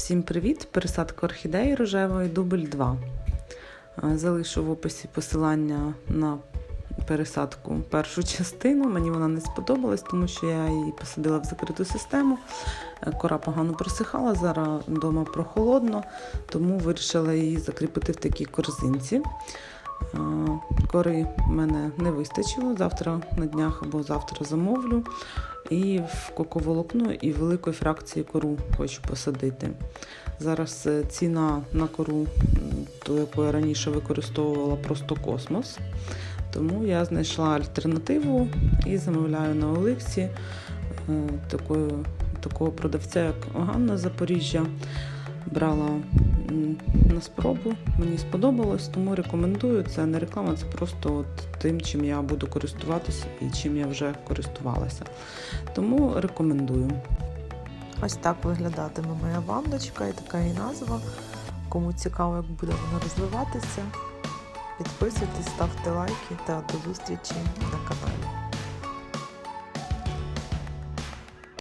Всім привіт! Пересадка орхідеї рожевої дубль 2. Е, Залишу в описі посилання на пересадку першу частину. Мені вона не сподобалась, тому що я її посадила в закриту систему. Е, Кора погано просихала, зараз вдома прохолодно, тому вирішила її закріпити в такій корзинці. Е, Кори в мене не вистачило. Завтра на днях або завтра замовлю. І в коковолокно, і великої фракції кору хочу посадити. Зараз е, ціна на кору, ту, яку я раніше використовувала, просто космос. Тому я знайшла альтернативу і замовляю на Оликсі е, такого продавця, як Ганна Запоріжжя. Брала на спробу, мені сподобалось, тому рекомендую. Це не реклама, це просто от тим, чим я буду користуватися і чим я вже користувалася. Тому рекомендую. Ось так виглядатиме моя ванночка і така її назва. Кому цікаво, як буде вона розвиватися, підписуйтесь, ставте лайки та до зустрічі на каналі.